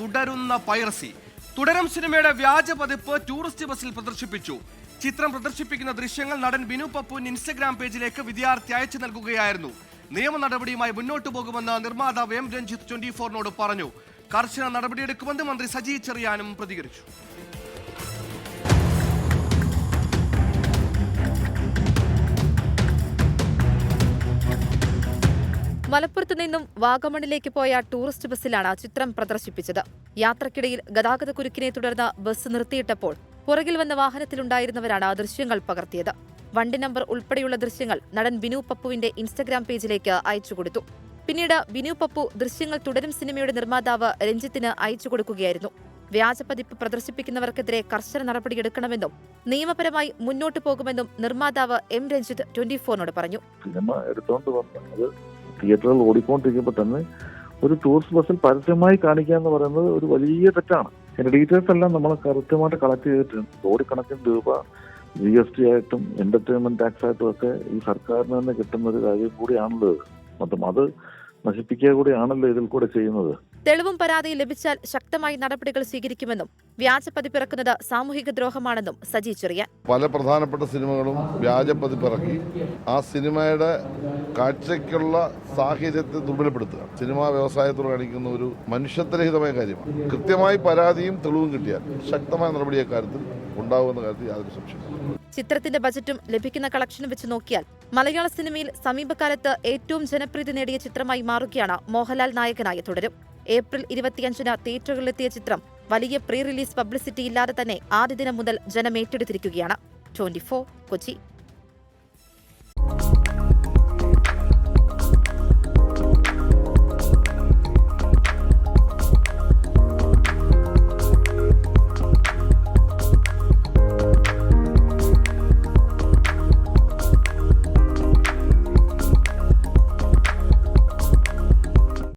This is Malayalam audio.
തുടരുന്ന പൈറസി. തുടരും സിനിമയുടെ വ്യാജ പതിപ്പ് ടൂറിസ്റ്റ് ബസ്സിൽ പ്രദർശിപ്പിച്ചു. ചിത്രം പ്രദർശിപ്പിക്കുന്ന ദൃശ്യങ്ങൾ നടൻ ബിനു പപ്പുവിൻ ഇൻസ്റ്റഗ്രാം പേജിലേക്ക് വിദ്യാർത്ഥി അയച്ചു നൽകുകയായിരുന്നു. നിയമ നടപടിയുമായി മുന്നോട്ടു പോകുമെന്ന് നിർമ്മാതാവ് എം രഞ്ജിത്ത് ട്വന്റി ഫോറിനോട് പറഞ്ഞു. കർശന നടപടിയെടുക്കുമെന്ന് മന്ത്രി സജി ചെറിയാനും പ്രതികരിച്ചു. മലപ്പുറത്ത് നിന്നും വാഗമണിലേക്ക് പോയ ടൂറിസ്റ്റ് ബസ്സിലാണ് ചിത്രം പ്രദർശിപ്പിച്ചത്. യാത്രക്കിടയിൽ ഗതാഗതക്കുരുക്കിനെ തുടർന്ന് ബസ് നിർത്തിയിട്ടപ്പോൾ പുറകിൽ വന്ന വാഹനത്തിലുണ്ടായിരുന്നവരാണ് ദൃശ്യങ്ങൾ പകർത്തിയത്. വണ്ടി നമ്പർ ഉൾപ്പെടെയുള്ള ദൃശ്യങ്ങൾ നടൻ ബിനു പപ്പുവിന്റെ ഇൻസ്റ്റഗ്രാം പേജിലേക്ക് അയച്ചുകൊടുത്തു പിന്നീട് ബിനു പപ്പു ദൃശ്യങ്ങൾ തുടരും സിനിമയുടെ നിർമ്മാതാവ് രഞ്ജിത്തിന് അയച്ചു കൊടുക്കുകയായിരുന്നു. വ്യാജപതിപ്പ് പ്രദർശിപ്പിക്കുന്നവർക്കെതിരെ കർശന നടപടിയെടുക്കണമെന്നും നിയമപരമായി മുന്നോട്ടു പോകുമെന്നും നിർമ്മാതാവ് എം രഞ്ജിത്ത് ട്വന്റി ഫോറിനോട് പറഞ്ഞു. തിയേറ്ററുകൾ ഓടിക്കൊണ്ടിരിക്കുമ്പോൾ തന്നെ ഒരു ടൂറിസ്റ്റ് ബസ്സിൽ പരസ്യമായി കാണിക്കുക എന്ന് പറയുന്നത് ഒരു വലിയ തെറ്റാണ്. അതിന്റെ ഡീറ്റെയിൽസ് എല്ലാം നമ്മൾ കൃത്യമായിട്ട് കളക്ട് ചെയ്തിട്ടുണ്ട്. കോടിക്കണക്കിന് രൂപ ജി എസ് ടി ആയിട്ടും എന്റർടൈൻമെന്റ് ടാക്സ് ആയിട്ടും ഒക്കെ ഈ സർക്കാരിന് തന്നെ കിട്ടുന്ന ഒരു കാര്യം കൂടിയാണല്ലോ മൊത്തം അത് നശിപ്പിക്കുക കൂടിയാണല്ലോ ഇതിൽ കൂടെ ചെയ്യുന്നത്. തെളിവും പരാതിയും ലഭിച്ചാൽ ശക്തമായി നടപടികൾ സ്വീകരിക്കുമെന്നും വ്യാജ പതിപ്പിറക്കുന്നത് സാമൂഹിക ദ്രോഹമാണെന്നും സജി ചെറിയാൻ. പല പ്രധാനപ്പെട്ട സിനിമകളും വ്യാജ പതിപ്പിറക്കി. ആ സിനിമയുടെ കാഴ്ചയ്ക്കുള്ള സാഹചര്യത്തെ ദുർബലപ്പെടുത്തുക. സിനിമാ വ്യവസായത്തോട് കാണിക്കുന്ന ഒരു മനുഷ്യത്വരഹിതമായ കാര്യമാണ്. കൃത്യമായി പരാതിയും തെളിവും കിട്ടിയാൽ ശക്തമായ നടപടി കാര്യത്തിൽ ഉണ്ടാകുമെന്ന കാര്യത്തിൽ യാതൊരു സംശയമില്ല ചിത്രത്തിന്റെ ബജറ്റും ലഭിക്കുന്ന കളക്ഷനും വെച്ച് നോക്കിയാൽ മലയാള സിനിമയിൽ സമീപകാലത്ത് ഏറ്റവും ജനപ്രീതി നേടിയ ചിത്രമായി മാറുകയാണ് മോഹൻലാൽ നായകനായി തുടരും. ഏപ്രിൽ ഇരുപത്തിയഞ്ചിന് തിയേറ്ററുകളിലെത്തിയ ചിത്രം വലിയ പ്രീ റിലീസ് പബ്ലിസിറ്റി ഇല്ലാതെ തന്നെ ആദ്യ ദിനം മുതൽ ജനം ഏറ്റെടുത്തിരിക്കുകയാണ് ട്വന്റി കൊച്ചി.